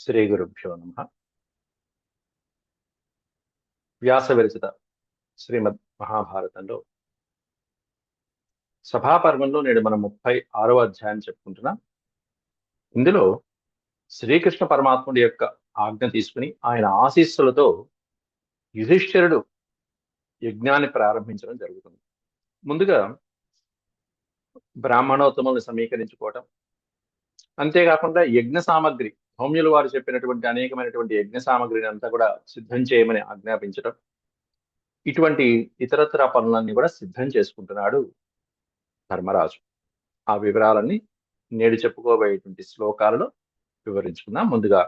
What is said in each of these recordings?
శ్రీ గురుభ్యో నమ వ్యాస విరచిత శ్రీమద్ మహాభారతంలో సభాపర్వంలో నేడు మనం ముప్పై ఆరవ అధ్యాయం చెప్పుకుంటున్నాం. ఇందులో శ్రీకృష్ణ పరమాత్ముడి యొక్క ఆజ్ఞ తీసుకుని ఆయన ఆశీస్సులతో యుధిష్ఠిరుడు యజ్ఞాన్ని ప్రారంభించడం జరుగుతుంది. ముందుగా బ్రాహ్మణోత్తములను సమీకరించుకోవటం. అంతేకాకుండా యజ్ఞ సామగ్రి హోమ్యులు వారు చెప్పినటువంటి అనేకమైనటువంటి యజ్ఞ సామగ్రిని అంతా కూడా సిద్ధం చేయమని ఆజ్ఞాపించడం ఇటువంటి ఇతరత్ర పనులన్నీ కూడా సిద్ధం చేసుకుంటున్నాడు ధర్మరాజు. ఆ వివరాలన్నీ నేడు చెప్పుకోబోయేటువంటి శ్లోకాలలో వివరించుకుందాం. ముందుగా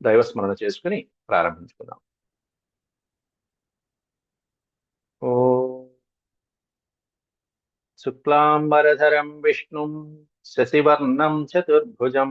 దైవస్మరణ చేసుకుని ప్రారంభించుకుందాం. ఓ శుక్లాంబరధరం విష్ణుం శశివర్ణం చతుర్భుజం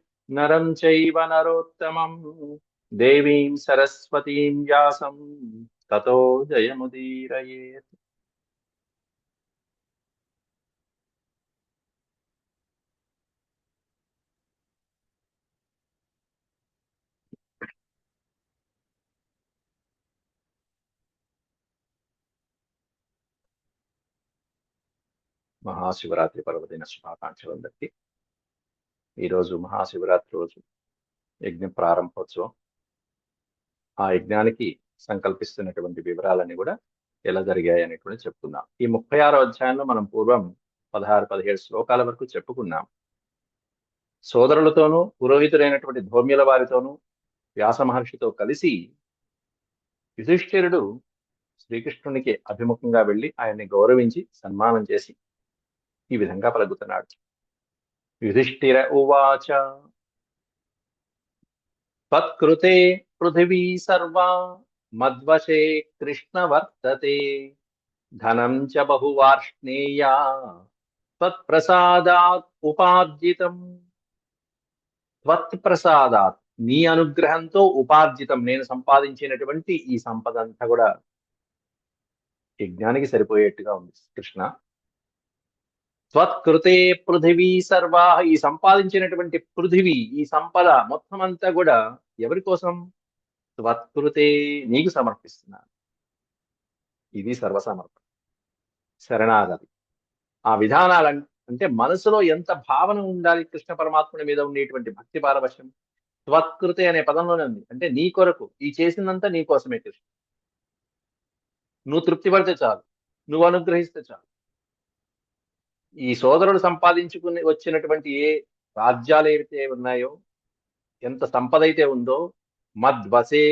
నరం చైవ నరోత్తమం. దేవీం సరస్వతీం వ్యాసం. తతో జయముదీరయేత్. మహాశివరాత్రి పర్వదిన శుభాకాంక్షలు అందరికీ. ఈరోజు మహాశివరాత్రి రోజు యజ్ఞ ప్రారంభోత్సవం. ఆ యజ్ఞానికి సంకల్పిస్తున్నటువంటి వివరాలన్నీ కూడా ఎలా జరిగాయి అనేటువంటి చెప్పుకుందాం. ఈ ముప్పై ఆరో అధ్యాయంలో మనం పూర్వం పదహారు పదిహేడు శ్లోకాల వరకు చెప్పుకున్నాం. సోదరులతోనూ పురోహితులైనటువంటి ధోమ్యుల వారితోనూ వ్యాస మహర్షితో కలిసి యుధిష్ఠిరుడు శ్రీకృష్ణునికి అభిముఖంగా వెళ్ళి ఆయన్ని గౌరవించి సన్మానం చేసి ఈ విధంగా పలుకుతున్నాడు. యుధిష్ఠిర ఉవాచ. తత్కృతే పృథివీ సర్వా మద్వశే కృష్ణ వర్తతే. ధనం చ బహువార్ష్ణేయా త్వత్ప్రసాదాత్ ఉపార్జితం. త్వత్ప్రసాదాత్ నీ అనుగ్రహంతో ఉపార్జితం. నేను సంపాదించినటువంటి ఈ సంపద అంతా కూడా యజ్ఞానికి సరిపోయేట్టుగా ఉంది. కృష్ణ త్వత్కృతే పృథివీ సర్వా. ఈ సంపాదించినటువంటి పృథివీ ఈ సంపద మొత్తం అంతా కూడా ఎవరి కోసం? త్వత్కృతే నీకు సమర్పిస్తున్నాను. ఇది సర్వసమర్పణ శరణాగతి. ఆ విధానాలు అంటే మనసులో ఎంత భావన ఉండాలి కృష్ణ పరమాత్ముని మీద ఉండేటువంటి భక్తి పారవశ్యం? త్వత్కృతే అనే పదంలోనే ఉంది. అంటే నీ కొరకు ఈ చేసిందంతా నీ కోసమే కృష్ణ. నువ్వు తృప్తి పడితే చాలు. నువ్వు అనుగ్రహిస్తే చాలు. ఈ సోదరుడు సంపాదించుకుని వచ్చినటువంటి ఏ రాజ్యాలు ఏవైతే ఉన్నాయో ఎంత సంపద అయితే ఉందో మద్వసే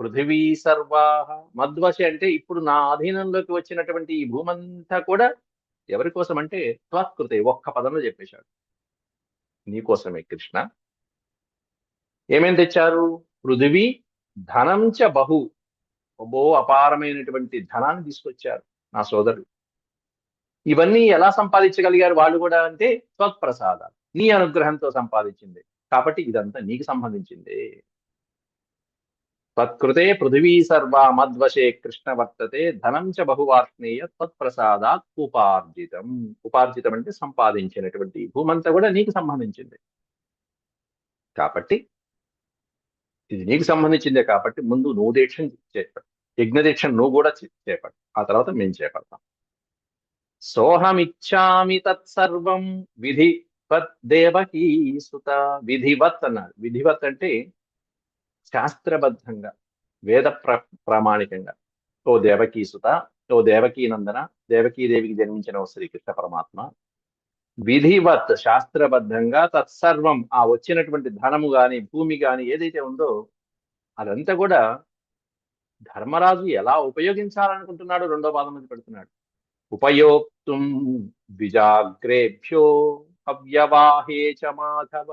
పృథివీ సర్వాహ మద్వశే అంటే ఇప్పుడు నా అధీనంలోకి వచ్చినటువంటి ఈ భూమంతా కూడా ఎవరి కోసం అంటే త్వత్కృతే ఒక్క పదంలో చెప్పేశాడు. నీకోసమే కృష్ణ. ఏమేం తెచ్చారు? పృథివీ ధనం చ బహు. ఒబో అపారమైనటువంటి ధనాన్ని తీసుకొచ్చారు నా సోదరుడు. ఇవన్నీ ఎలా సంపాదించగలిగారు వాళ్ళు కూడా అంటే త్వత్ప్రసాదాలు నీ అనుగ్రహంతో సంపాదించింది. కాబట్టి ఇదంతా నీకు సంబంధించింది. తత్కృతే పృథివీ సర్వ మద్వశే కృష్ణ వర్తతే ధనం చ బహువార్త్నేయ తత్ప్రసాదాత్ ఉపార్జితం. ఉపార్జితం అంటే సంపాదించినటువంటి భూమంతా కూడా నీకు సంబంధించింది. కాబట్టి ఇది నీకు సంబంధించిందే కాబట్టి ముందు నువ్వు దీక్ష చేపడు యజ్ఞ దీక్ష నువ్వు కూడా చేపడు ఆ తర్వాత మేము చేపడతాం. సోహమిచ్చామి తత్సర్వం విధి దేవకీ సుత విధివత్ అన్నారు విధివత్ అంటే శాస్త్రబద్ధంగా వేద ప్ర ప్రామాణికంగా. ఓ దేవకీ సుత ఓ దేవకీ నందన దేవికి జన్మించిన ఓ శ్రీకృష్ణ పరమాత్మ. విధివత్ శాస్త్రబద్ధంగా తత్సర్వం ఆ వచ్చినటువంటి ధనము గాని భూమి గాని ఏదైతే ఉందో అదంతా కూడా ధర్మరాజు ఎలా ఉపయోగించాలనుకుంటున్నాడు రెండో పాదం మీద పెడుతున్నాడు. ఉపయోక్తుం ద్విజాగ్రేభ్యో అవ్యవాహే చ మాధవ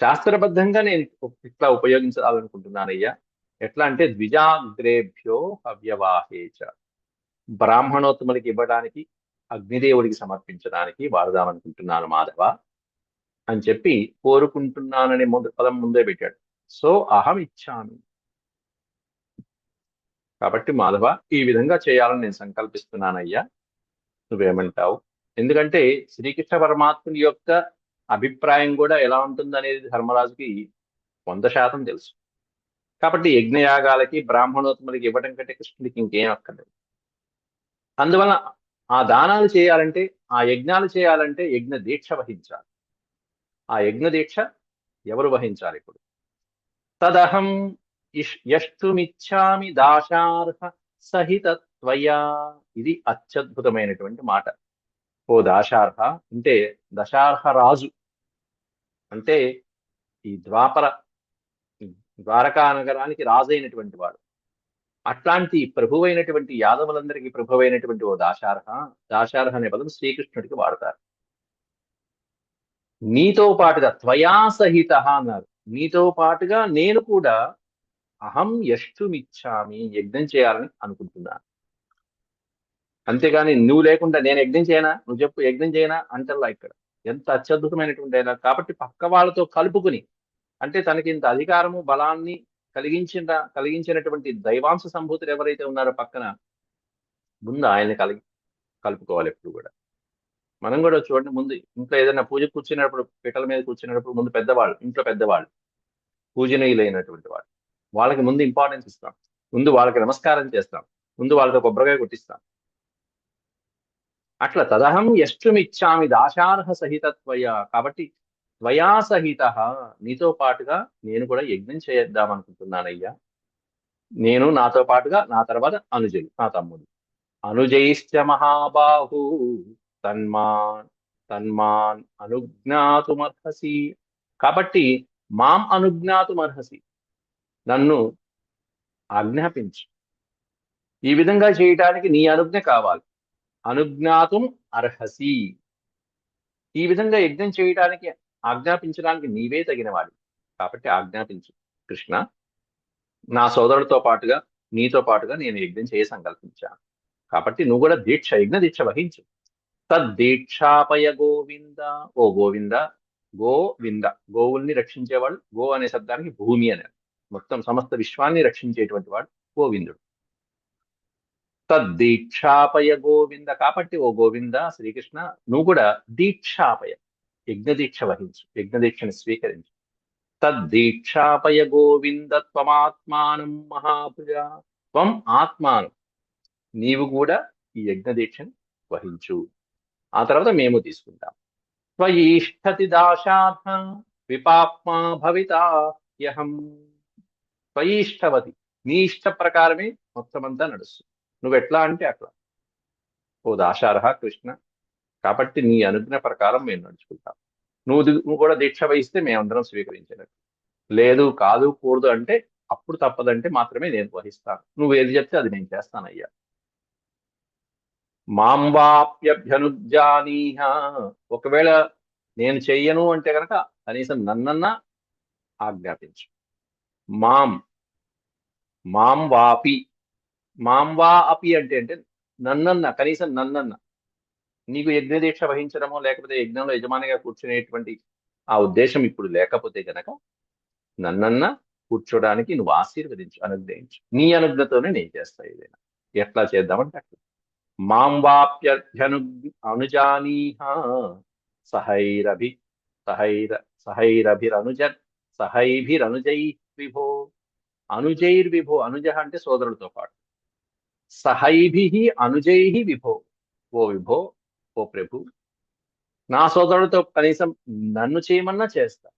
శాస్త్రబద్ధంగా నేను ఇట్లా ఉపయోగించాలనుకుంటున్నానయ్యా. ఎట్లా అంటే ద్విజాగ్రేభ్యో అవ్యవాహేచ బ్రాహ్మణోత్తములకి ఇవ్వడానికి అగ్నిదేవుడికి సమర్పించడానికి వాడదామనుకుంటున్నాను మాధవ అని చెప్పి కోరుకుంటున్నానని ముందు పదం ముందే పెట్టాడు. సో అహం ఇచ్చాను కాబట్టి మాధవ ఈ విధంగా చేయాలని నేను సంకల్పిస్తున్నానయ్యా. నువ్వేమంటావు? ఎందుకంటే శ్రీకృష్ణ పరమాత్ముని యొక్క అభిప్రాయం కూడా ఎలా ఉంటుందనేది ధర్మరాజుకి వంద శాతం తెలుసు. కాబట్టి యజ్ఞయాగాలకి బ్రాహ్మణోత్తములకి ఇవ్వడం కంటే కృష్ణుడికి ఇంకేం అక్కర్లేదు. అందువలన ఆ దానాలు చేయాలంటే ఆ యజ్ఞాలు చేయాలంటే యజ్ఞ దీక్ష వహించాలి. ఆ యజ్ఞ దీక్ష ఎవరు వహించాలి ఇప్పుడు? తదహం యష్టుమిచ్చామి దాశార్హ సహిత త్వయా ఇది అత్యద్భుతమైనటువంటి మాట. ఓ దాశార్హ అంటే దశార్హ రాజు. అంటే ఈ ద్వాపర ద్వారకా నగరానికి రాజైనటువంటి వాడు. అట్లాంటి ప్రభువైనటువంటి యాదవులందరికీ ప్రభువైనటువంటి ఓ దాశార్హ దాశార్హ అనే పదం శ్రీకృష్ణుడికి వాడతారు. నీతో పాటుగా త్వయా సహిత అన్నారు. నీతో పాటుగా నేను కూడా అహం యష్టుమిచ్చామి యజ్ఞం చేయాలని అనుకుంటున్నాను. అంతేగాని నువ్వు లేకుండా నేను యజ్ఞం చేయనా? నువ్వు చెప్పు యజ్ఞం చేయనా? అంటల్లా ఇక్కడ. ఎంత అత్యద్భుతమైనటువంటి అయినా కాబట్టి పక్క వాళ్ళతో కలుపుకుని అంటే తనకి ఇంత అధికారము బలాన్ని కలిగించిన కలిగించినటువంటి దైవాంశ సంభూతులు ఎవరైతే ఉన్నారో పక్కన ముందు ఆయన్ని కలిగి కలుపుకోవాలి ఎప్పుడు కూడా. మనం కూడా చూడండి ముందు ఇంట్లో ఏదైనా పూజ కూర్చున్నప్పుడు పిట్టల మీద కూర్చున్నప్పుడు ముందు పెద్దవాళ్ళు ఇంట్లో పెద్దవాళ్ళు పూజనీయులైనటువంటి వాళ్ళు. వాళ్ళకి ముందు ఇంపార్టెన్స్ ఇస్తాం. ముందు వాళ్ళకి నమస్కారం చేస్తాం. ముందు వాళ్ళతో కొబ్బరికాయ కొట్టిస్తాం. అట్లా తదహం యష్టుమిచ్చామి దాశార్హ సహిత త్వయ కాబట్టి త్వయా సహిత నీతో పాటుగా నేను కూడా యజ్ఞం చేద్దాం అనుకుంటున్నానయ్యా. నేను నాతో పాటుగా నా తర్వాత అనుజయ్ నా తమ్ముడు. అనుజైశ్చ మహాబాహు తన్మాన్ తన్మాన్ అనుజ్ఞాతుమర్హసి. కాబట్టి మాం అనుజ్ఞాతుమర్హసి. నన్ను ఆజ్ఞాపించు. ఈ విధంగా చేయటానికి నీ అనుజ్ఞ కావాలి. అనుజ్ఞాతం అర్హసి. ఈ విధంగా యజ్ఞం చేయటానికి ఆజ్ఞాపించడానికి నీవే తగినవాడి కాబట్టి ఆజ్ఞాపించు. కృష్ణ నా సోదరుడితో పాటుగా నీతో పాటుగా నేను యజ్ఞం చేయ సంకల్పించాను కాబట్టి నువ్వు కూడా దీక్ష యజ్ఞ దీక్ష వహించు. తద్దీక్షాపయ గోవింద. ఓ గోవింద గోవింద. గోవుల్ని రక్షించేవాడు గో అనే శబ్దానికి భూమి అనే మొత్తం సమస్త విశ్వాన్ని రక్షించేటువంటి వాడు గోవిందుడు. తద్దీక్షాపయ గోవింద కాబట్టి ఓ గోవింద శ్రీకృష్ణ నువ్వు కూడా దీక్షాపయ యజ్ఞదీక్ష వహించు యజ్ఞదీక్షను స్వీకరించు. తద్దీక్షాపయ గోవింద త్వమాత్మానం మహాభుజ త్వం ఆత్మానం. నీవు కూడా ఈ యజ్ఞదీక్షను వహించు. ఆ తర్వాత మేము తీసుకుంటాం. త్వయిష్టతి దాశాధ విపాప్మా భవితా యహం స్వయిష్టవతి. నీ ఇష్ట ప్రకారమే మొత్తం అంతా నడుస్తుంది. నువ్వు ఎట్లా అంటే అట్లా. ఓ దాశార్హ కృష్ణ. కాబట్టి నీ అనుజ్ఞ ప్రకారం మేము నడుచుకుంటాం. నువ్వు నువ్వు కూడా దీక్ష వహిస్తే మేమందరం స్వీకరించినట్టు లేదు కాదు కూడదు అంటే అప్పుడు తప్పదంటే మాత్రమే నేను వహిస్తాను. నువ్వు ఏది చెప్తే అది నేను చేస్తానయ్యా. మాంబాప్యభ్యనుజానీహ ఒకవేళ నేను చెయ్యను అంటే కనుక కనీసం నన్నన్నా ఆజ్ఞాపించు. మాం. మాం వాపి. మాం వా అపి అంటే అంటే నన్నన్న కనీసం నన్నన్న. నీకు యజ్ఞ దీక్ష వహించడమో లేకపోతే యజ్ఞంలో యజమానిగా కూర్చునేటువంటి ఆ ఉద్దేశం ఇప్పుడు లేకపోతే గనక నన్నన్న కూర్చోడానికి నువ్వు ఆశీర్వదించు అనుగ్రహించు. నీ అనుజ్ఞతోనే నేను చేస్తా ఏదైనా. ఎట్లా చేద్దామంటే అట్లా. మాం వాప్యను అనుజానీహ సహైరభి సహైర సహైరభిరనుజ సహైభిరనుజై విభో అనుజైర్విభో అనుజ అంటే సోదరులతో పాటు. సహైభి అనుజై విభో ఓ విభో ఓ ప్రభు నా సోదరుడితో కనీసం నన్ను చేయమన్నా చేస్తా.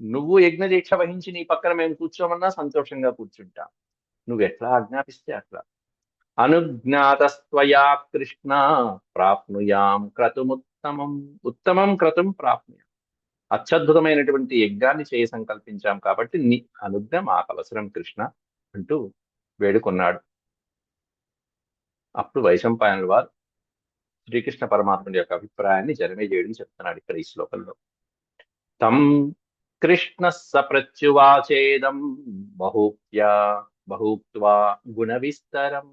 నువ్వు యజ్ఞ దీక్ష వహించి నీ పక్కన మేము కూర్చోమన్నా సంతోషంగా కూర్చుంటా. నువ్వు ఎట్లా ఆజ్ఞాపిస్తే అట్లా. అనుజ్ఞాతస్త్వయా కృష్ణ ప్రాప్నుయాం క్రతుముత్తమం ఉత్తమం క్రతుం ప్రాప్నుయాం. అత్యద్భుతమైనటువంటి యజ్ఞాన్ని చేయ సంకల్పించాం కాబట్టి నీ అనుజ్ఞ మాకు అవసరం కృష్ణ అంటూ వేడుకున్నాడు. అప్పుడు వైశంపాయనుల వారు శ్రీకృష్ణ పరమాత్ముడి యొక్క అభిప్రాయాన్ని జనమే చేయడం చెప్తున్నాడు ఇక్కడ ఈ శ్లోకంలో. తం కృష్ణ సప్రత్యువాచేదం బహూప్యా బహూక్వా గుణ విస్తరం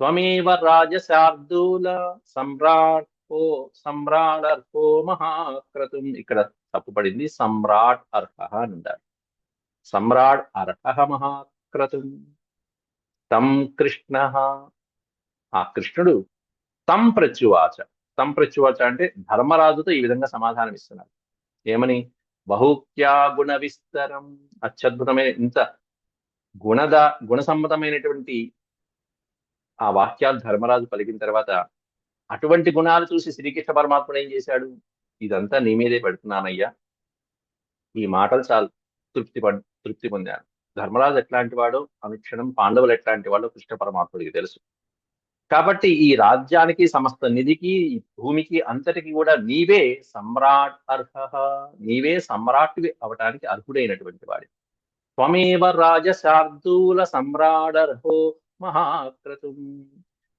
త్వమేవ రాజశార్దూల సమ్రాట్ ఓ అర్హో మహాక్రతుం. ఇక్కడ తప్పుపడింది. సమ్రాట్ అర్హ అని ఉండాలి. సమ్రాట్ అర్హ మహాక్రతుం. తం కృష్ణ. ఆ కృష్ణుడు తం ప్రత్యువాచ. తం ప్రత్యువాచ అంటే ధర్మరాజుతో ఈ విధంగా సమాధానం ఇస్తున్నారు ఏమని? బహుక్యా గుణ విస్తరం. అత్యద్భుతమైన ఇంత గుణద గుణసమ్మతమైనటువంటి ఆ వాక్యాలు ధర్మరాజు పలికిన తర్వాత అటువంటి గుణాలు చూసి శ్రీకృష్ణ పరమాత్ముడు ఏం చేశాడు? ఇదంతా నీ మీదే పెడుతున్నానయ్యా. ఈ మాటలు చాలు. తృప్తి పడ్ తృప్తి పొందాను. ధర్మరాజు ఎట్లాంటి వాడో అనుక్షణం పాండవులు ఎట్లాంటి వాడో కృష్ణ పరమాత్ముడికి తెలుసు. కాబట్టి ఈ రాజ్యానికి సమస్త నిధికి భూమికి అంతటికి కూడా నీవే సమ్రాట్ అర్హ నీవే సమ్రాట్వి అవటానికి అర్హుడైనటువంటి వాడి త్వమేవ రాజశార్దూల సమ్రాడర్హో మహాక్రతుం.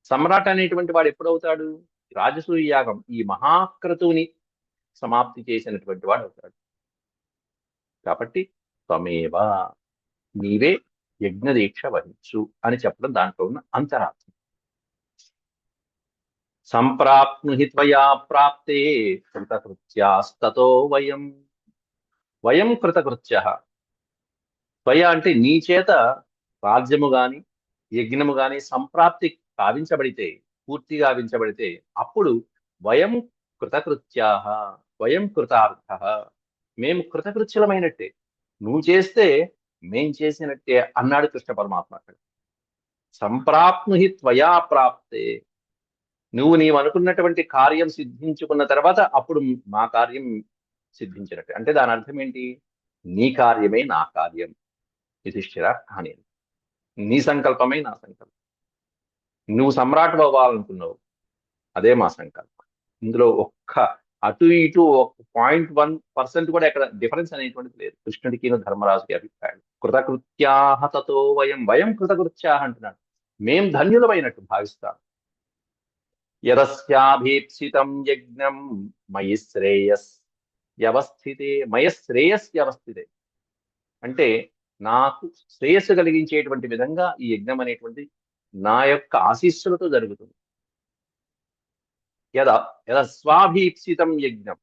సమ్రాట్ అనేటువంటి వాడు ఎప్పుడవుతాడు? రాజసూయ యాగం ఈ మహాక్రతువుని సమాప్తి చేసినటువంటి వాడు అవుతాడు. కాబట్టి త్వమేవ నీవే యజ్ఞదీక్ష వహించు అని చెప్పడం దాంట్లో ఉన్న అంతరార్థం. సంప్రాప్నుహి త్వయా ప్రాప్తే కృతకృత్యాస్తతో వయం. వయం కృతకృత్య. త్వయ అంటే నీ చేత రాజ్యము గాని యజ్ఞము గాని సంప్రాప్తి కావించబడితే పూర్తిగా గావించబడితే అప్పుడు వయం కృతకృత్యా వయం కృతార్థ. మేము కృతకృత్యులమైనట్టే. నువ్వు చేస్తే మేం చేసినట్టే అన్నాడు కృష్ణ పరమాత్మ అక్కడ. సంప్రాప్నుహి త్వయా ప్రాప్తే. నువ్వు నీవు అనుకున్నటువంటి కార్యం సిద్ధించుకున్న తర్వాత అప్పుడు మా కార్యం సిద్ధించినట్టు. అంటే దాని అర్థం ఏంటి? నీ కార్యమే నా కార్యం. యుధిష్ఠిర అని నీ సంకల్పమే నా సంకల్పం. నువ్వు సమ్రాట్ అవ్వాలనుకున్నావు. అదే మా సంకల్పం. ఇందులో ఒక్క అటు ఇటు ఒక పాయింట్ వన్ పర్సెంట్ కూడా ఎక్కడ డిఫరెన్స్ అనేటువంటిది లేదు. కృష్ణుడికి ధర్మరాజుకి అభిప్రాయం. కృతకృత్యాహతతో వయం వయం కృతకృత్యాహ అంటున్నాడు. మేం ధన్యులమైనట్టు భావిస్తాం. యదస్యాభీప్సితం యజ్ఞం మయి శ్రేయస్ వ్యవస్థితే మయ శ్రేయస్ వ్యవస్థితే. అంటే నాకు శ్రేయస్సు కలిగించేటువంటి విధంగా ఈ యజ్ఞం అనేటువంటి నా యొక్క ఆశీస్సులతో జరుగుతుంది. యద యద స్వాభీప్సితం యజ్ఞం.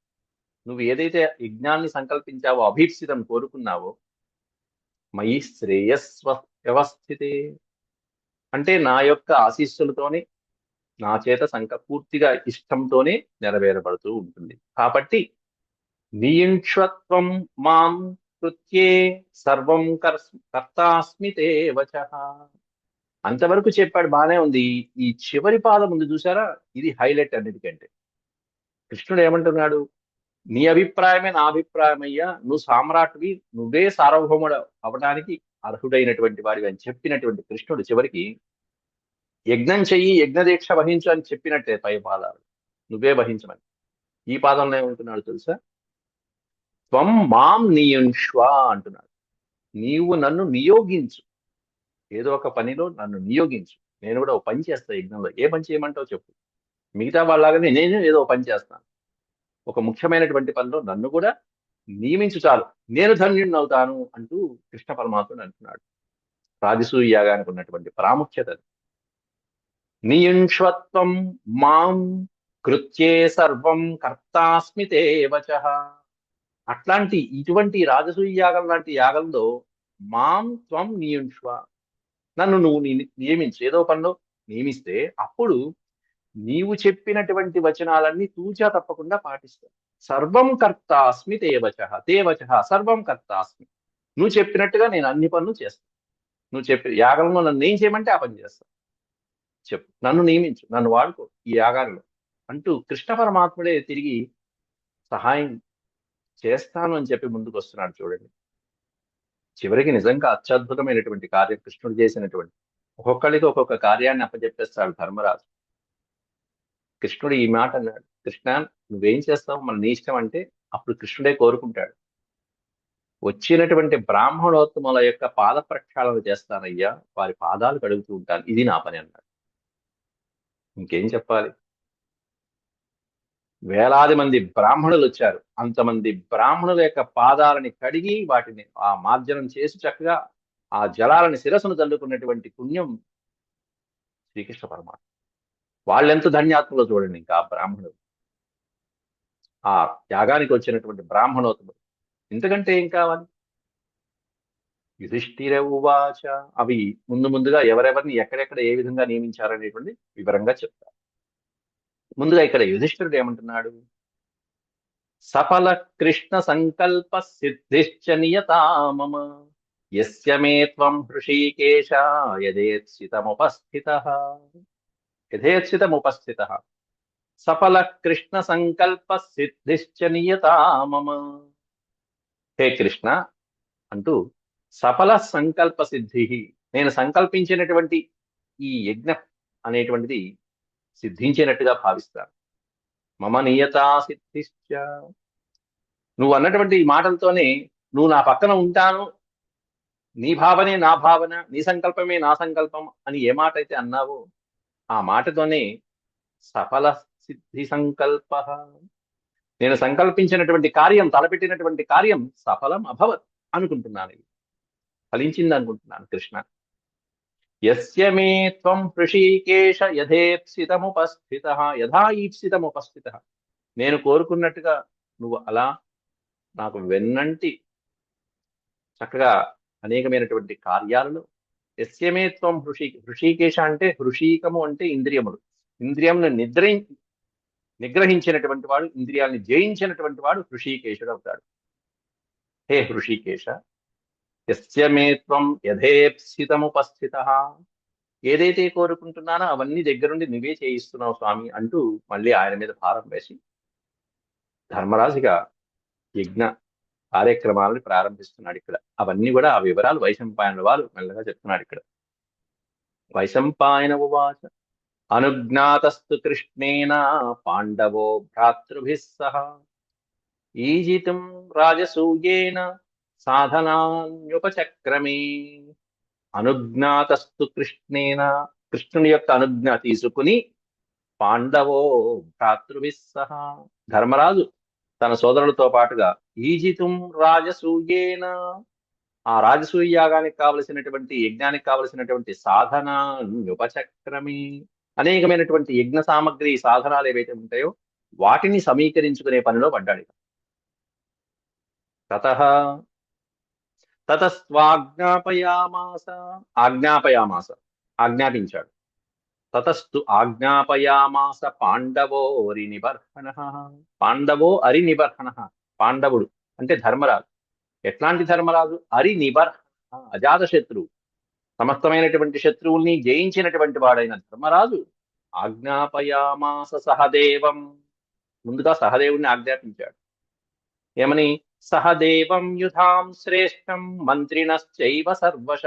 నువ్వు ఏదైతే యజ్ఞాన్ని సంకల్పించావో అభీప్సితం కోరుకున్నావో మయి శ్రేయస్వ వ్యవస్థితే. అంటే నా యొక్క ఆశీస్సులతోనే నా చేత సంక పూర్తిగా ఇష్టంతోనే నెరవేరబడుతూ ఉంటుంది. కాబట్టి నియుంక్షత్వం మాం కృత్యే సర్వం కర్తాస్మి కర్తాస్మితే వచ అంతవరకు చెప్పాడు బాగానే ఉంది. ఈ చివరి పాదం ఉంది చూసారా? ఇది హైలైట్ అన్నిటికంటే. కృష్ణుడు ఏమంటున్నాడు? నీ అభిప్రాయమే నా అభిప్రాయం అయ్యా నువ్వు సామ్రాట్వి నువ్వే సార్వభౌముడు అవడానికి అర్హుడైనటువంటి వాడివి అని చెప్పినటువంటి కృష్ణుడు చివరికి యజ్ఞం చెయ్యి యజ్ఞదీక్ష వహించు అని చెప్పినట్టే పై పాదాలు. నువ్వే వహించమని. ఈ పాదంలో ఏమంటున్నాడు తెలుసా? త్వం మాం నియుష్వా అంటున్నాడు. నీవు నన్ను నియోగించు. ఏదో ఒక పనిలో నన్ను నియోగించు. నేను కూడా ఒక పని చేస్తా యజ్ఞంలో ఏ పని చేయమంటావు చెప్పు. మిగతా వాళ్ళలాగానే నేను ఏదో ఒక పని చేస్తాను ఒక ముఖ్యమైనటువంటి పనిలో నన్ను కూడా నియమించు చాలు. నేను ధన్యుడిని అవుతాను అంటూ కృష్ణ పరమాత్ముడు అంటున్నాడు. రాజసూయ యాగానికి ఉన్నటువంటి ప్రాముఖ్యత నియుంష్వత్వం మాం కృత్యే సర్వం కర్తాస్మి తే వచ. అట్లాంటి ఇటువంటి రాజసూయ యాగం లాంటి యాగంలో మాం త్వం నియుంష్వ నన్ను నువ్వు నియమించు. ఏదో పనిలో నియమిస్తే అప్పుడు నీవు చెప్పినటువంటి వచనాలన్నీ తూచా తప్పకుండా పాటిస్తా సర్వం కర్తాస్మి తేవచ తేవచ సర్వం కర్తాస్మి. నువ్వు చెప్పినట్టుగా నేను అన్ని పనులు చేస్తాను. నువ్వు చెప్పి యాగంలో నన్ను ఏం చేయమంటే ఆ పని చేస్తాను చెప్పు. నన్ను నియమించు. నన్ను వాడుకో ఈ యాగాల్లో. అంటూ కృష్ణ పరమాత్ముడే తిరిగి సహాయం చేస్తాను అని చెప్పి ముందుకు వస్తున్నాడు చూడండి. చివరికి నిజంగా అత్యద్భుతమైనటువంటి కార్యం కృష్ణుడు చేసినటువంటి ఒక్కొక్కరికి ఒక్కొక్క కార్యాన్ని అప్పచెప్పేస్తాడు ధర్మరాజు. కృష్ణుడు ఈ మాట అన్నాడు కృష్ణ నువ్వేం చేస్తావు? మన నీ ఇష్టం అంటే అప్పుడు కృష్ణుడే కోరుకుంటాడు. వచ్చినటువంటి బ్రాహ్మణోత్తముల యొక్క పాద ప్రక్షాళన చేస్తానయ్యా వారి పాదాలు కడుగుతూ ఉంటాను ఇది నా పని అన్నాడు. ఇంకేం చెప్పాలి? వేలాది మంది బ్రాహ్మణులు వచ్చారు అంతమంది బ్రాహ్మణుల యొక్క పాదాలని కడిగి వాటిని ఆ మార్జనం చేసి చక్కగా ఆ జలాలని శిరస్సును తల్లుకున్నటువంటి పుణ్యం శ్రీకృష్ణ పరమాత్మ. వాళ్ళెంత ధన్యాత్మలో చూడండి ఇంకా ఆ బ్రాహ్మణులు. ఆ త్యాగానికి వచ్చినటువంటి బ్రాహ్మణోత్తముడు ఇంతకంటే ఏం కావాలి? యుధిష్ఠిర ఉవాచ అవి ముందు ముందుగా ఎవరెవరిని ఎక్కడెక్కడ ఏ విధంగా నియమించారనేటువంటి వివరంగా చెప్తారు. ముందుగా ఇక్కడ యుధిష్ఠుడు ఏమంటున్నాడు? సఫల కృష్ణ సంకల్ప సిద్ధిశ్చ నియతామమ యస్య మే త్వం హృషీకేశ యథేత్సితముపస్థిత యథేత్సితముపస్థిత సఫల కృష్ణ సంకల్ప సిద్ధిశ్చ నియతామమ హే కృష్ణ అంటూ సఫల సంకల్ప సిద్ధి నేను సంకల్పించినటువంటి ఈ యజ్ఞ అనేటువంటిది సిద్ధించినట్టుగా భావిస్తాను. మమ నియతా సిద్ధిశ్చ. నువ్వు అన్నటువంటి ఈ మాటలతోనే నువ్వు నా పక్కన ఉంటాను. నీ భావనే నా భావన నీ సంకల్పమే నా సంకల్పం అని ఏ మాట అయితే అన్నావో ఆ మాటతోనే సఫల సిద్ధి సంకల్ప. నేను సంకల్పించినటువంటి కార్యం తలపెట్టినటువంటి కార్యం సఫలం అభవత్ అనుకుంటున్నాను. ఇది ఫలించింది అనుకుంటున్నాను కృష్ణ. యస్య మే త్వం హృషీకేశ యథేప్సితముపస్థిత యథా ఈప్సితముపస్థిత నేను కోరుకున్నట్టుగా నువ్వు అలా నాకు వెన్నంటి చక్కగా అనేకమైనటువంటి కార్యాలలో యస్యమే త్వం హృషి హృషీకేశ అంటే హృషీకము అంటే ఇంద్రియములు. ఇంద్రియమును నిద్ర నిగ్రహించినటువంటి వాడు ఇంద్రియాలని జయించినటువంటి వాడు హృషీకేశుడు అవుతాడు. హే హృషీకేశ యస్యమేత్వం యథేప్సితముపస్థిత ఏదైతే కోరుకుంటున్నానో అవన్నీ దగ్గరుండి నువ్వే చేయిస్తున్నావు స్వామి అంటూ మళ్ళీ ఆయన మీద భారం వేసి ధర్మరాజుగా యజ్ఞ కార్యక్రమాలను ప్రారంభిస్తున్నాడు ఇక్కడ. అవన్నీ కూడా ఆ వివరాలు వైశంపాయన వారు మెల్లగా చెప్తున్నాడు ఇక్కడ. వైశంపాయన ఉవాచ అనుజ్ఞాతస్తు కృష్ణేన పాండవో భ్రాతృభిస్సహ. ఈజితం రాజసూయేన సాధనాన్యుపచక్రమే అనుజ్ఞాతస్తు కృష్ణేన కృష్ణుని యొక్క అనుజ్ఞ తీసుకుని పాండవో భ్రాతృభిస్సహ ధర్మరాజు తన సోదరులతో పాటుగా ఈజితుం రాజసూయేన. ఆ రాజసూయ యాగానికి కావలసినటువంటి యజ్ఞానికి కావలసినటువంటి సాధన ఉపచక్రమే అనేకమైనటువంటి యజ్ఞ సామగ్రి సాధనాలు ఏవైతే ఉంటాయో వాటిని సమీకరించుకునే పనిలో పడ్డాడు తత తతస్వాజ్ఞాపయామాస. ఆజ్ఞాపయామాస. ఆజ్ఞాపించాడు. తతస్తు ఆజ్ఞాపయామాస పాండవో అరి నిబర్హణ పాండవో అరి నిబర్హణ పాండవుడు అంటే ధర్మరాజు. ఎట్లాంటి ధర్మరాజు? అరి నిబర్హణ అజాత శత్రువు సమస్తమైనటువంటి శత్రువుల్ని జయించినటువంటి వాడైన ధర్మరాజు ఆజ్ఞాపయామాస సహదేవం. ముందుగా సహదేవుణ్ణి ఆజ్ఞాపించాడు. ఏమని? సహదేవం యుధాం శ్రేష్టం మంత్రినశ్చైవ సర్వశ.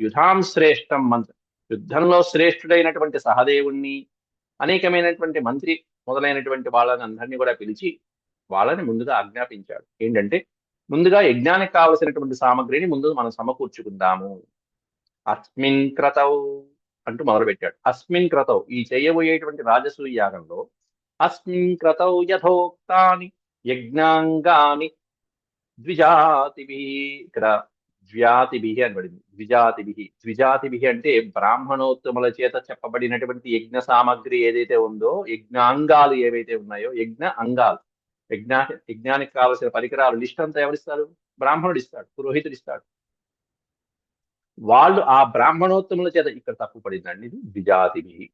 యుధాం శ్రేష్టం మంత్రి యుద్ధంలో శ్రేష్ఠుడైనటువంటి సహదేవుణ్ణి అనేకమైనటువంటి మంత్రి మొదలైనటువంటి వాళ్ళని అందరినీ కూడా పిలిచి వాళ్ళని ముందుగా ఆజ్ఞాపించాడు. ఏంటంటే ముందుగా యజ్ఞానికి కావలసినటువంటి సామగ్రిని ముందు మనం సమకూర్చుకుందాము. అస్మిన్ క్రతౌ అంటూ మొదలుపెట్టాడు. అస్మిన్ క్రతౌ ఈ చేయబోయేటువంటి రాజసూయ యాగంలో అస్మిన్ క్రతౌ యథోక్తాని యజ్ఞాంగాని ద్విజాతిభి. ఇక్కడ ద్వ్యాతిభి అని పడింది. ద్విజాతిభి. ద్విజాతిభి అంటే బ్రాహ్మణోత్తముల చేత చెప్పబడినటువంటి యజ్ఞ సామగ్రి ఏదైతే ఉందో యజ్ఞాంగాలు ఏవైతే ఉన్నాయో యజ్ఞ అంగాలు. యజ్ఞ యజ్ఞానికి కావలసిన పరికరాలు లిస్ట్ అంతా ఎవరిస్తారు బ్రాహ్మణుడు ఇస్తాడు పురోహితుడు ఇస్తాడు. వాళ్ళు ఆ బ్రాహ్మణోత్తముల చేత ఇక్కడ తప్పు పడిందండి ఇది ద్విజాతిభి.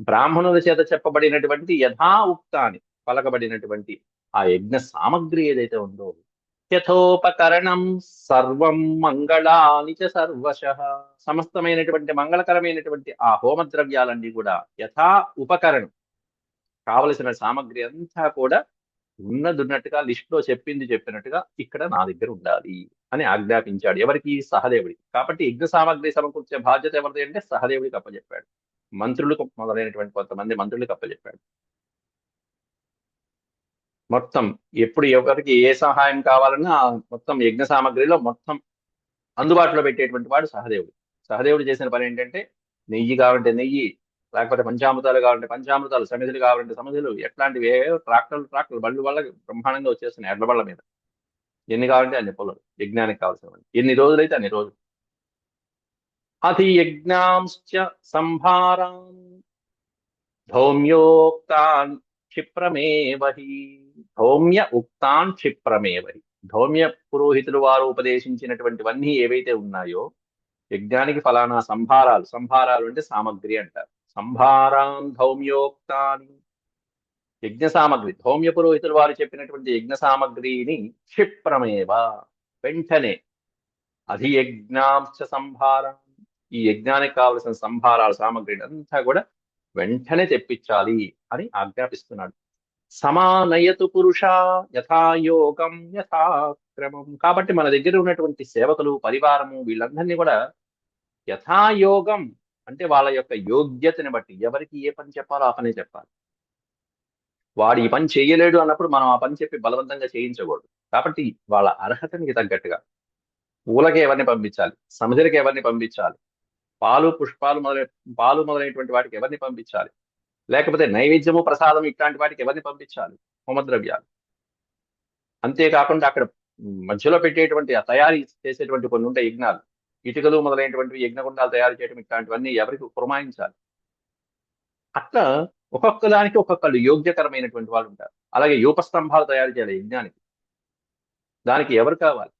బ్రాహ్మణుల చేత చెప్పబడినటువంటి యథా ఉక్తాని పలకబడినటువంటి ఆ యజ్ఞ సామగ్రి ఏదైతే ఉందో యథోపకరణం సర్వం మంగళాని చ సర్వశ. సమస్తమైనటువంటి మంగళకరమైనటువంటి ఆ హోమ ద్రవ్యాలన్నీ కూడా యథా ఉపకరణం. కావలసిన సామగ్రి అంతా కూడా ఉన్నదున్నట్టుగా లిస్ట్లో చెప్పింది చెప్పినట్టుగా ఇక్కడ నా దగ్గర ఉండాలి అని ఆజ్ఞాపించాడు. ఎవరికి? సహదేవుడికి. కాబట్టి యజ్ఞ సామగ్రి సమకూర్చే బాధ్యత ఎవరిది అంటే సహదేవుడికి అప్పచెప్పాడు మంత్రులకు మొదలైనటువంటి కొంతమంది మంత్రులకు అప్పచెప్పాడు మొత్తం ఎప్పుడు ఎవరికి ఏ సహాయం కావాలన్నా మొత్తం యజ్ఞ సామగ్రిలో మొత్తం అందుబాటులో పెట్టేటువంటి వాడు సహదేవుడు. సహదేవుడు చేసిన పని ఏంటంటే నెయ్యి కావాలంటే నెయ్యి లేకపోతే పంచామృతాలు కావాలంటే పంచామృతాలు సమిధులు కావాలంటే సమిధులు ఎట్లాంటివి ఏవో ట్రాక్టర్లు ట్రాక్టర్లు బళ్ళు వల్ల బ్రహ్మాండంగా వచ్చేస్తున్నాయి ఎడ్ల బళ్ళ మీద. ఎన్ని కావాలంటే అన్ని పొలాలు యజ్ఞానికి కావాల్సినవి ఎన్ని రోజులైతే అన్ని రోజులు. అతి యజ్ఞాంశ్చ సంభారాం ధౌమ్యోక్తాన్ క్షిప్రమేవహి ధౌమ్య ఉక్తాన్ క్షిప్రమేవరి ధౌమ్య పురోహితులు వారు ఉపదేశించినటువంటివన్నీ ఏవైతే ఉన్నాయో యజ్ఞానికి ఫలానా సంభారాలు సంభారాలు అంటే సామగ్రి అంటారు. సంభారాం ధౌమ్యోక్తాని. యజ్ఞ సామగ్రి ధౌమ్య పురోహితులు వారు చెప్పినటువంటి యజ్ఞ సామగ్రిని క్షిప్రమేవ. వెంటనే అధియజ్ఞాంశ సంభారం. ఈ యజ్ఞానికి కావలసిన సంభారాల సామగ్రిని అంతా కూడా వెంటనే తెప్పించాలి అని ఆజ్ఞాపిస్తున్నాడు. సమానయతు పురుష యథాయోగం యథాక్రమం కాబట్టి మన దగ్గర ఉన్నటువంటి సేవకులు పరివారము వీళ్ళందరినీ కూడా యథాయోగం అంటే వాళ్ళ యొక్క యోగ్యతని బట్టి ఎవరికి ఏ పని చెప్పాలో ఆ పని చెప్పాలి. వాడు ఈ పని చేయలేడు అన్నప్పుడు మనం ఆ పని చెప్పి బలవంతంగా చేయించకూడదు. కాబట్టి వాళ్ళ అర్హతనికి తగ్గట్టుగా పూలకి ఎవరిని పంపించాలి? సముద్రకి ఎవరిని పంపించాలి? పాలు పుష్పాలు మొదలై పాలు మొదలైనటువంటి వాటికి ఎవరిని పంపించాలి? లేకపోతే నైవేద్యము ప్రసాదం ఇట్లాంటి వాటికి ఎవరిని పంపించాలి? హోమద్రవ్యాలు. అంతేకాకుండా అక్కడ మధ్యలో పెట్టేటువంటి ఆ తయారీ చేసేటువంటి కొన్ని ఉంటాయి యజ్ఞాలు. ఇటుకలు మొదలైనటువంటి యజ్ఞగుండాలు తయారు చేయడం ఇట్లాంటివన్నీ ఎవరికి పురమాయించాలి? అట్లా ఒక్కొక్క దానికి ఒక్కొక్కళ్ళు యోగ్యకరమైనటువంటి వాళ్ళు ఉంటారు. అలాగే యూపస్తంభాలు తయారు చేయాలి యజ్ఞానికి. దానికి ఎవరు కావాలి?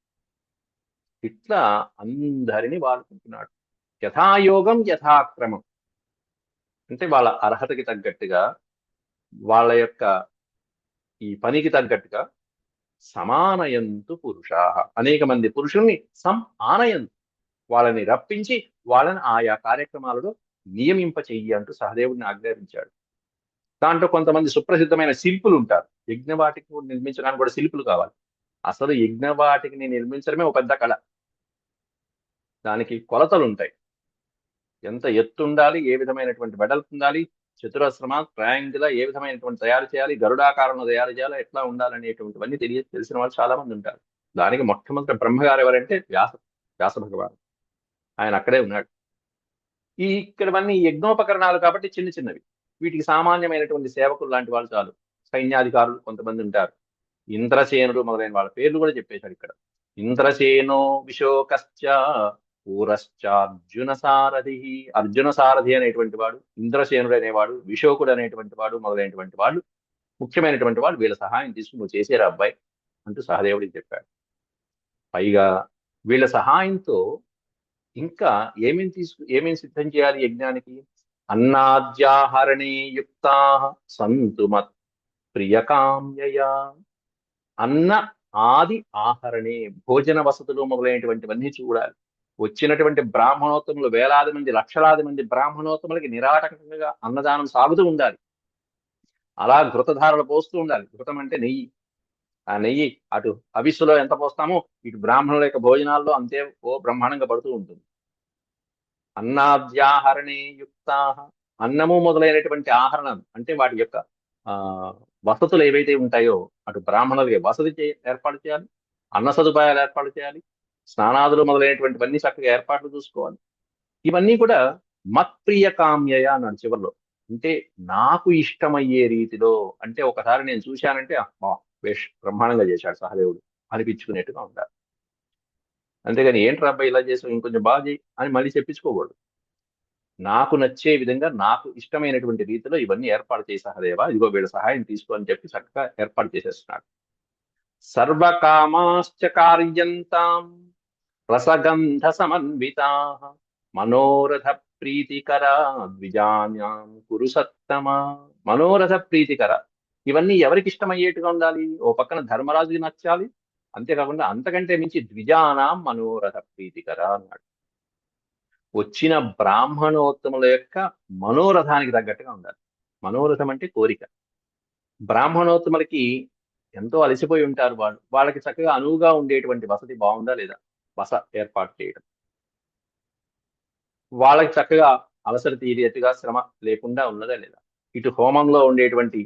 ఇట్లా అందరినీ వాడుకుంటున్నాడు. యథాయోగం యథాక్రమం. అంటే వాళ్ళ అర్హతకి తగ్గట్టుగా వాళ్ళ యొక్క ఈ పనికి తగ్గట్టుగా సమానయంతు పురుష. అనేక మంది పురుషుల్ని సం ఆనయంతు వాళ్ళని రప్పించి వాళ్ళని ఆయా కార్యక్రమాలలో నియమింప చెయ్యి అంటూ సహదేవుడిని ఆజ్ఞాపించాడు. దాంట్లో కొంతమంది సుప్రసిద్ధమైన శిల్పులు ఉంటారు. యజ్ఞవాటికి నిర్మించడానికి కూడా శిల్పులు కావాలి. అసలు యజ్ఞవాటికి నిర్మించడమే ఒక పెద్ద కళ. దానికి కొలతలు ఉంటాయి ఎంత ఎత్తు ఉండాలి ఏ విధమైనటువంటి వెడల్పు ఉండాలి చతురస్రమ ట్రయాంగిల్ ఏ విధమైనటువంటి తయారు చేయాలి గరుడాకారంలో తయారు చేయాలి ఎట్లా ఉండాలనేటువంటివన్నీ తెలియ తెలిసిన వాళ్ళు చాలా మంది ఉంటారు. దానికి మొట్టమొదటి బ్రహ్మగారు ఎవరంటే వ్యాస వ్యాస భగవాన్ ఆయన అక్కడే ఉన్నాడు. ఈ ఇక్కడవన్నీ యజ్ఞోపకరణాలు కాబట్టి చిన్న చిన్నవి. వీటికి సామాన్యమైనటువంటి సేవకులు లాంటి వాళ్ళు చాలు. సైన్యాధికారులు కొంతమంది ఉంటారు. ఇంద్రసేనుడు మొదలైన వాళ్ళ పేర్లు కూడా చెప్పేశాడు ఇక్కడ. ఇంద్రసేనో విశోకశ్చ పూరశ్చార్జున సారథి అర్జున సారథి అనేటువంటి వాడు ఇంద్రసేనుడు అనేవాడు విశోకుడు అనేటువంటి వాడు మొదలైనటువంటి వాళ్ళు ముఖ్యమైనటువంటి వాళ్ళు వీళ్ళ సహాయం తీసుకుని నువ్వు చేసేరా అబ్బాయి అంటూ సహదేవుడికి చెప్పాడు. పైగా వీళ్ళ సహాయంతో ఇంకా ఏమేమి తీసుకు ఏమేమి సిద్ధం చేయాలి యజ్ఞానికి? అన్నాద్యాహరణే యుక్తా సంతు మత్ ప్రియకామ్యయా. అన్న ఆది ఆహరణే భోజన వసతులు మొదలైనటువంటివన్నీ చూడాలి. వచ్చినటువంటి బ్రాహ్మణోత్తములు వేలాది మంది లక్షలాది మంది బ్రాహ్మణోత్తములకి నిరాటకంగా అన్నదానం సాగుతూ ఉండాలి. అలా ఘృతధారలు పోస్తూ ఉండాలి. ఘృతం అంటే నెయ్యి. ఆ నెయ్యి అటు అవిస్సులో ఎంత పోస్తామో ఇటు బ్రాహ్మణుల యొక్క భోజనాల్లో అంతే ఓ బ్రహ్మాండంగా పడుతూ ఉంటుంది. అన్నాద్యాహరణే యుక్త. అన్నము మొదలైనటువంటి ఆహరణం అంటే వాటి యొక్క ఆ వసతులు ఏవైతే ఉంటాయో అటు బ్రాహ్మణులకి వసతి చే ఏర్పాటు చేయాలి. అన్న సదుపాయాలు ఏర్పాటు చేయాలి. స్నానాదులు మొదలైనటువంటివన్నీ చక్కగా ఏర్పాట్లు చూసుకోవాలి. ఇవన్నీ కూడా మత్ప్రియ కామ్యయ అన్నాడు చివరిలో. అంటే నాకు ఇష్టమయ్యే రీతిలో అంటే ఒకసారి నేను చూశానంటే అమ్మా వేష్ బ్రహ్మాండంగా చేశాడు సహదేవుడు. అనిపించుకునేట్టుగా ఉండాలి. అంతేగాని ఏంట్రా అబ్బాయి ఇలా చేసావు ఇంకొంచెం బాగా చేయి అని మళ్ళీ చెప్పించుకోకూడదు. నాకు నచ్చే విధంగా నాకు ఇష్టమైనటువంటి రీతిలో ఇవన్నీ ఏర్పాటు చేసి సహదేవా ఇదిగో వీళ్ళ సహాయం తీసుకో అని చెప్పి చక్కగా ఏర్పాటు చేసేస్తున్నాడు. సర్వకామాశ్చ కార్యంతాం. రసగంధ సమన్వితా మనోరథ ప్రీతికర ద్విజాన్యాం కురు సత్తమ మనోరథ ప్రీతికర ఇవన్నీ ఎవరికి ఇష్టమయ్యేట్టుగా ఉండాలి? ఓ పక్కన ధర్మరాజుకి నచ్చాలి. అంతేకాకుండా అంతకంటే మించి ద్విజానాం మనోరథ ప్రీతికర అన్నాడు. వచ్చిన బ్రాహ్మణోత్తముల యొక్క మనోరథానికి తగ్గట్టుగా ఉండాలి. మనోరథం అంటే కోరిక. బ్రాహ్మణోత్తములకి ఎంతో అలసిపోయి ఉంటారు వాళ్ళు. వాళ్ళకి చక్కగా అనువుగా ఉండేటువంటి వసతి బాగుందా లేదా? బస ఏర్పాటు చేయడం. వాళ్ళకి చక్కగా అలసట తీరేట్టుగా శ్రమ లేకుండా ఉన్నదా లేదా? ఇటు హోమంలో ఉండేటువంటి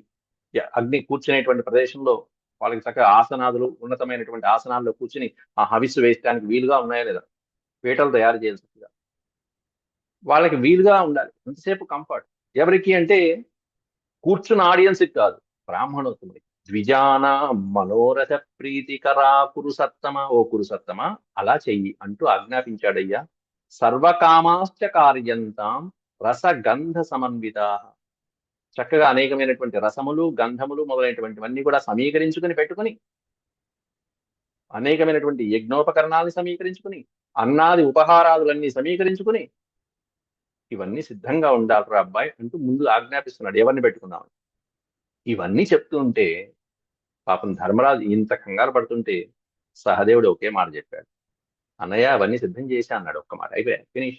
అగ్ని కూర్చునేటువంటి ప్రదేశంలో వాళ్ళకి చక్కగా ఆసనాదులు ఉన్నతమైనటువంటి ఆసనాల్లో కూర్చుని ఆ హవిస్సు వేయడానికి వీలుగా ఉన్నాయా లేదా? పీటలు తయారు చేయాల్సిందిగా వాళ్ళకి వీలుగా ఉండాలి. ఎంతసేపు కంఫర్ట్. ఎవరికి అంటే కూర్చున్న ఆడియన్స్ కాదు బ్రాహ్మణోత్తముడి ద్విజాన మనోరథ ప్రీతికరా కురు సత్తమ ఓ కురు సత్తమ అలా చెయ్యి అంటూ ఆజ్ఞాపించాడయ్యా. సర్వకామాశ్చ కార్యంతాం రసగంధ సమన్విత. చక్కగా అనేకమైనటువంటి రసములు గంధములు మొదలైనటువంటివన్నీ కూడా సమీకరించుకుని పెట్టుకుని అనేకమైనటువంటి యజ్ఞోపకరణాలను సమీకరించుకుని అన్నాది ఉపహారాదులన్నీ సమీకరించుకుని ఇవన్నీ సిద్ధంగా ఉండాలి అబ్బాయి అంటూ ముందు ఆజ్ఞాపిస్తున్నాడు. ఎవరిని పెట్టుకున్నాం ఇవన్నీ చెప్తుంటే పాపం ధర్మరాజు ఇంత కంగారు పడుతుంటే సహదేవుడు ఒకే మాట చెప్పాడు. అన్నయ్య అవన్నీ సిద్ధం చేశా అన్నాడు. ఒక్క మాట అయిపోయా ఫినిష్.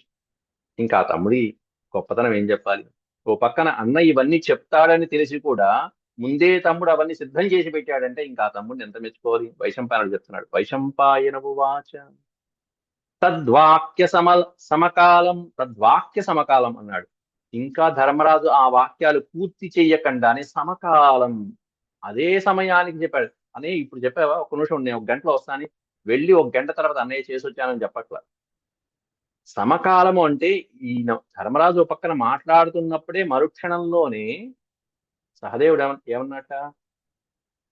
ఇంకా ఆ తమ్ముడి గొప్పతనం ఏం చెప్పాలి? ఓ పక్కన అన్న ఇవన్నీ చెప్తాడని తెలిసి కూడా ముందే తమ్ముడు అవన్నీ సిద్ధం చేసి పెట్టాడంటే ఇంకా ఆ తమ్ముడిని ఎంత మెచ్చుకోవాలి? వైశంపాయనుడు చెప్తున్నాడు. వైశంపాయనవు వాచ. తద్వాక్య సమ సమకాలం తద్వాక్య సమకాలం అన్నాడు. ఇంకా ధర్మరాజు ఆ వాక్యాలు పూర్తి చెయ్యకుండానే సమకాలం అదే సమయానికి చెప్పాడు. అనే ఇప్పుడు చెప్పావా? ఒక నిమిషం నేను ఒక గంటలో వస్తాను వెళ్ళి ఒక గంట తర్వాత అన్నయ్య చేసి వచ్చానని చెప్పట్ల. సమకాలము అంటే ఈయన ధర్మరాజు పక్కన మాట్లాడుతున్నప్పుడే మరుక్షణంలోనే సహదేవుడు ఏమన్నట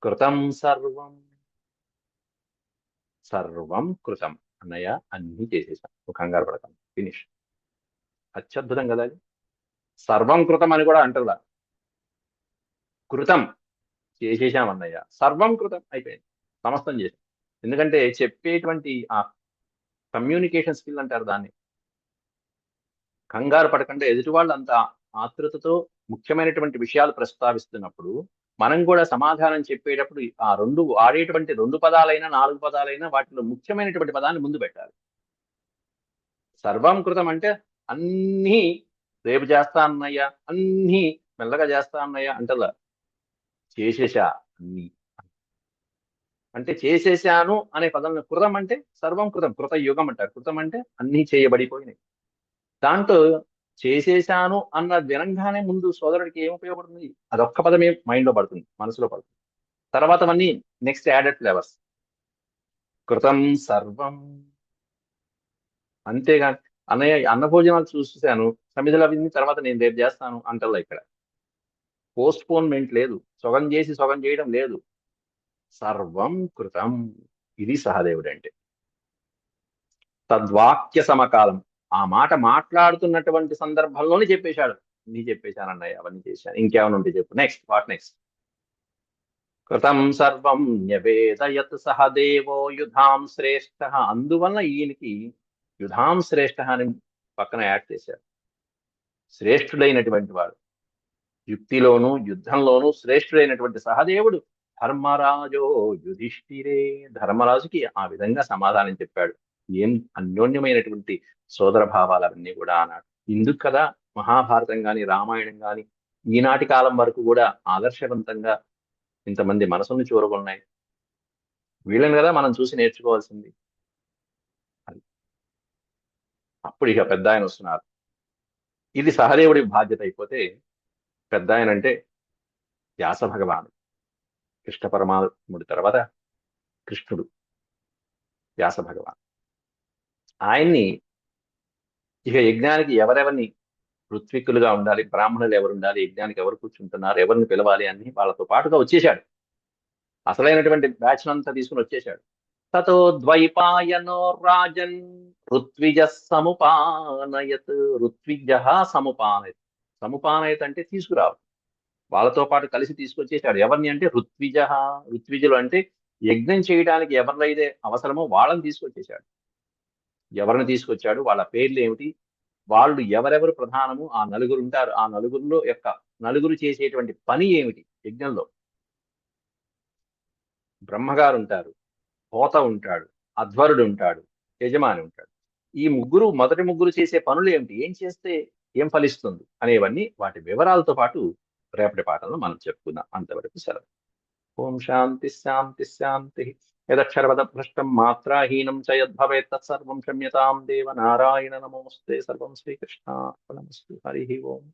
కృతం సర్వం. సర్వం కృతం. అన్నయ్య అన్ని చేసేసాను ఒక కంగారు పడతాను ఫినిష్. అత్యద్భుతం కదా అది. సర్వం కృతం అని కూడా అంటారు కృతం. చేసేసామన్నయ్య సర్వం కృతం అయిపోయింది. సమస్తం చేసాం ఎందుకంటే చెప్పేటువంటి ఆ కమ్యూనికేషన్ స్కిల్ అంటారు దాన్ని. కంగారు పడకుండా. ఎదుటి వాళ్ళు అంత ఆతృతతో ముఖ్యమైనటువంటి విషయాలు ప్రస్తావిస్తున్నప్పుడు మనం కూడా సమాధానం చెప్పేటప్పుడు ఆ రెండు ఆడేటువంటి రెండు పదాలైనా నాలుగు పదాలైనా వాటిలో ముఖ్యమైనటువంటి పదాన్ని ముందు పెట్టాలి. సర్వం కృతం అంటే అన్నీ రేపు చేస్తా అన్నయ్య అన్నీ మెల్లగా చేస్తా అన్నయ్య అంటలా. చేసేసా అన్ని. అంటే చేసేసాను అనే పదం కృతం అంటే సర్వం కృతం కృత యుగం అంటారు. కృతం అంటే అన్నీ చేయబడిపోయినాయి దాంట్లో చేసేసాను అన్న వినంగానే ముందు సోదరుడికి ఏం ఉపయోగపడుతుంది? అదొక్క పదమే మైండ్లో పడుతుంది మనసులో పడుతుంది. తర్వాత అవన్నీ నెక్స్ట్ యాడెడ్ ఫ్లేవర్స్. కృతం సర్వం. అంతేగాని అన్నయ్య అన్న భోజనాలు చూసాను సమిధులు అవి తర్వాత నేను రేపు చేస్తాను అంటల్లా ఇక్కడ. పోస్ట్ పోన్మెంట్ లేదు. సొగం చేసి సొగం చేయడం లేదు. సర్వం కృతం. ఇది సహదేవుడు అంటే తద్వాక్య సమకాలం. ఆ మాట మాట్లాడుతున్నటువంటి సందర్భంలోనే చెప్పేశాడు. నీ చెప్పేశాను అవన్నీ చేశాను. ఇంకేమైనా ఉంటే చెప్పు. నెక్స్ట్ వాట్ నెక్స్ట్ కృతం సర్వం న్యవేదయత్ సహదేవో యుధాం శ్రేష్ఠ. అందువల్ల ఈయనకి యుధాం శ్రేష్ఠ అని పక్కన యాడ్ చేశారు శ్రేష్ఠుడైనటువంటి వాడు. యుక్తిలోను యుద్ధంలోను శ్రేష్ఠుడైనటువంటి సహదేవుడు ధర్మరాజో యుధిష్ఠిరే. ధర్మరాజుకి ఆ విధంగా సమాధానం చెప్పాడు. ఏం అన్యోన్యమైనటువంటి సోదర భావాలన్నీ కూడా అన్నాడు. ఇందుకు కదా మహాభారతం కానీ రామాయణం కానీ ఈనాటి కాలం వరకు కూడా ఆదర్శవంతంగా ఇంతమంది మనసును చూరగొన్నాయి. వీళ్ళని కదా మనం చూసి నేర్చుకోవాల్సింది. అప్పుడు ఇక పెద్ద ఆయన వస్తున్నారు. ఇది సహదేవుడి బాధ్యత అయిపోతే పెద్ద ఆయన అంటే వ్యాస భగవానుడు. కృష్ణ పరమాత్ముడి తర్వాత కృష్ణుడు వ్యాస భగవాన్ ఆయన్ని ఇక యజ్ఞానికి ఎవరెవరిని ఋత్విక్కులుగా ఉండాలి బ్రాహ్మణులు ఎవరు ఉండాలి యజ్ఞానికి ఎవరు కూర్చుంటున్నారు ఎవరిని పిలవాలి అని వాళ్ళతో పాటుగా వచ్చేశాడు. అసలైనటువంటి బ్యాచ్ అంతా తీసుకుని వచ్చేశాడు. తతో ద్వైపాయనో రాజన్ ఋత్విజ సముపానయత్ ఋత్విజ సముపానయత్. సముపానయత అంటే తీసుకురావు వాళ్ళతో పాటు కలిసి తీసుకొచ్చేసాడు ఎవరిని అంటే ఋత్విజ ఋత్విజులు అంటే యజ్ఞం చేయడానికి ఎవరినైతే అవసరమో వాళ్ళని తీసుకొచ్చేసాడు ఎవరిని తీసుకొచ్చాడు? వాళ్ళ పేర్లు ఏమిటి? వాళ్ళు ఎవరెవరు ప్రధానము? ఆ నలుగురు ఉంటారు. ఆ నలుగురిలో యొక్క నలుగురు చేసేటువంటి పని ఏమిటి? యజ్ఞంలో. బ్రహ్మగారు ఉంటారు. హోత ఉంటాడు. అధ్వరుడు ఉంటాడు. యజమాని ఉంటాడు. ఈ ముగ్గురు మొదటి ముగ్గురు చేసే పనులు ఏమిటి? ఏం చేస్తే ఏం ఫలిస్తుంది అనేవన్నీ వాటి వివరాలతో పాటు రేపటి పాఠంలో మనం చెప్పుకుందాం. అంతవరకు సెలవు. ఓం శాంతి శాంతి శాంతి. యదక్షరవద భ్రష్టం మాత్రాహీనం చ యద్భవేత్ తత్సర్వం క్షమ్యతాం. దేవ నారాయణ నమోస్తే. సర్వం శ్రీకృష్ణ హరి ఓం.